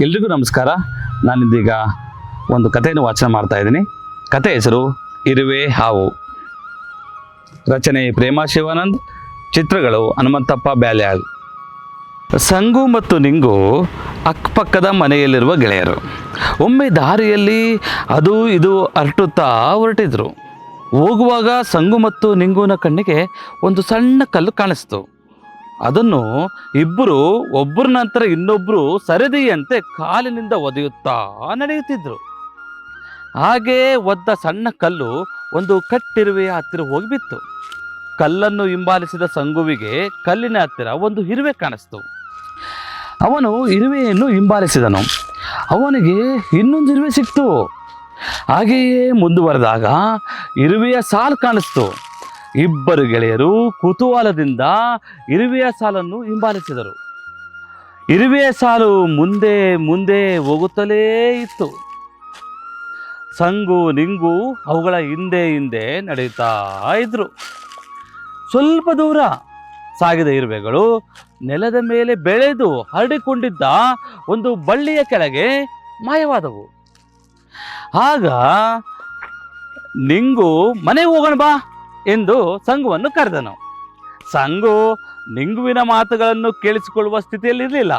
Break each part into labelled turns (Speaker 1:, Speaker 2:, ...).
Speaker 1: ಎಲ್ರಿಗೂ ನಮಸ್ಕಾರ. ನಾನಿಂದೀಗ ಒಂದು ಕಥೆಯನ್ನು ವಾಚನ ಮಾಡ್ತಾ ಇದ್ದೀನಿ. ಕತೆ ಹೆಸರು ಇರುವೆ ಹಾವು. ರಚನೆ ಪ್ರೇಮ ಶಿವಾನಂದ್, ಚಿತ್ರಗಳು ಹನುಮಂತಪ್ಪ ಬ್ಯಾಲ್ಯಾಲ್ ಸಂಗು ಮತ್ತು ನಿಂಗು ಅಕ್ಕಪಕ್ಕದ ಮನೆಯಲ್ಲಿರುವ ಗೆಳೆಯರು. ಒಮ್ಮೆ ದಾರಿಯಲ್ಲಿ ಅದು ಇದು ಅರಟುತ್ತಾ ಹೊರಟಿದ್ರು. ಹೋಗುವಾಗ ಸಂಗು ಮತ್ತು ನಿಂಗುನ ಕಣ್ಣಿಗೆ ಒಂದು ಸಣ್ಣ ಕಲ್ಲು ಕಾಣಿಸ್ತು. ಅದನ್ನು ಇಬ್ಬರು ಒಬ್ಬರ ನಂತರ ಇನ್ನೊಬ್ಬರು ಸರದಿಯಂತೆ ಕಾಲಿನಿಂದ ಒದೆಯುತ್ತಾ ನಡೆಯುತ್ತಿದ್ದರು ಹಾಗೆ ಒದ್ದ ಸಣ್ಣ ಕಲ್ಲು ಒಂದು ಕಟ್ಟಿರುವೆಯ ಹತ್ತಿರ ಹೋಗಿಬಿತ್ತು. ಕಲ್ಲನ್ನು ಹಿಂಬಾಲಿಸಿದ ಸಂಗುವಿಗೆ ಕಲ್ಲಿನ ಹತ್ತಿರ ಒಂದು ಇರುವೆ ಕಾಣಿಸ್ತು. ಅವನು ಇರುವೆಯನ್ನು ಹಿಂಬಾಲಿಸಿದನು. ಅವನಿಗೆ ಇನ್ನೊಂದು ಇರುವೆ ಸಿಕ್ತು. ಹಾಗೆಯೇ ಮುಂದುವರೆದಾಗ ಇರುವೆಯ ಸಾಲು ಕಾಣಿಸ್ತು. ಇಬ್ಬರು ಗೆಳೆಯರು ಕುತೂಹಲದಿಂದ ಇರುವೆಯ ಸಾಲನ್ನು ಹಿಂಬಾಲಿಸಿದರು. ಇರುವೆಯ ಸಾಲು ಮುಂದೆ ಮುಂದೆ ಹೋಗುತ್ತಲೇ ಇತ್ತು. ಸಂಗು ನಿಂಗು ಅವುಗಳ ಹಿಂದೆ ಹಿಂದೆ ನಡೆಯುತ್ತಾ ಇದ್ರು. ಸ್ವಲ್ಪ ದೂರ ಸಾಗಿದ ಇರುವೆಗಳು ನೆಲದ ಮೇಲೆ ಬೆಳೆದು ಹರಡಿಕೊಂಡಿದ್ದ ಒಂದು ಬಳ್ಳಿಯ ಕೆಳಗೆ ಮಾಯವಾದವು. ಆಗ ನಿಂಗು ಮನೆಗೆ ಹೋಗೋಣ ಬಾ. ಎಂದು ಸಂಗುವನ್ನು ಕರೆದನು. ಸಂಗು ನಿಂಗುವಿನ ಮಾತುಗಳನ್ನು ಕೇಳಿಸಿಕೊಳ್ಳುವ ಸ್ಥಿತಿಯಲ್ಲಿರಲಿಲ್ಲ.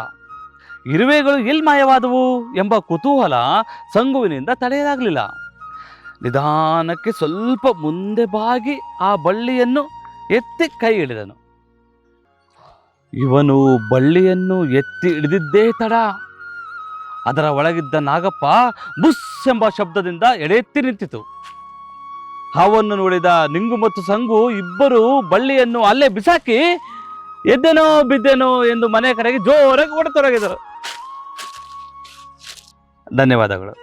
Speaker 1: ಇರುವೆಗಳು ಎಲ್ಲಿ ಮಾಯವಾದವು ಎಂಬ ಕುತೂಹಲ ಸಂಗುವಿನಿಂದ ತಡೆಯಲಾಗಲಿಲ್ಲ. ನಿಧಾನಕ್ಕೆ ಸ್ವಲ್ಪ ಮುಂದೆ ಬಾಗಿ ಆ ಬಳ್ಳಿಯನ್ನು ಎತ್ತಿ ಕೈ ಹಿಡಿದನು. ಇವನು ಬಳ್ಳಿಯನ್ನು ಎತ್ತಿ ಹಿಡಿದಿದ್ದೇ ತಡ. ಅದರ ಒಳಗಿದ್ದ ನಾಗಪ್ಪ ಬುಸ್ ಎಂಬ ಶಬ್ದದಿಂದ ಎಡೆತ್ತಿ ನಿಂತಿತು. ಹಾವನ್ನು ನೋಡಿದ ನಿಂಗು ಮತ್ತು ಸಂಗು ಇಬ್ಬರು ಬಳ್ಳಿಯನ್ನು ಅಲ್ಲೇ ಬಿಸಾಕಿ, ಎದ್ದೇನೋ ಬಿದ್ದೆನೋ ಎಂದು ಮನೆ ಕಡೆಗೆ ಜೋರಾಗಿ ಓಡತೊರಗಿದರು ಧನ್ಯವಾದಗಳು.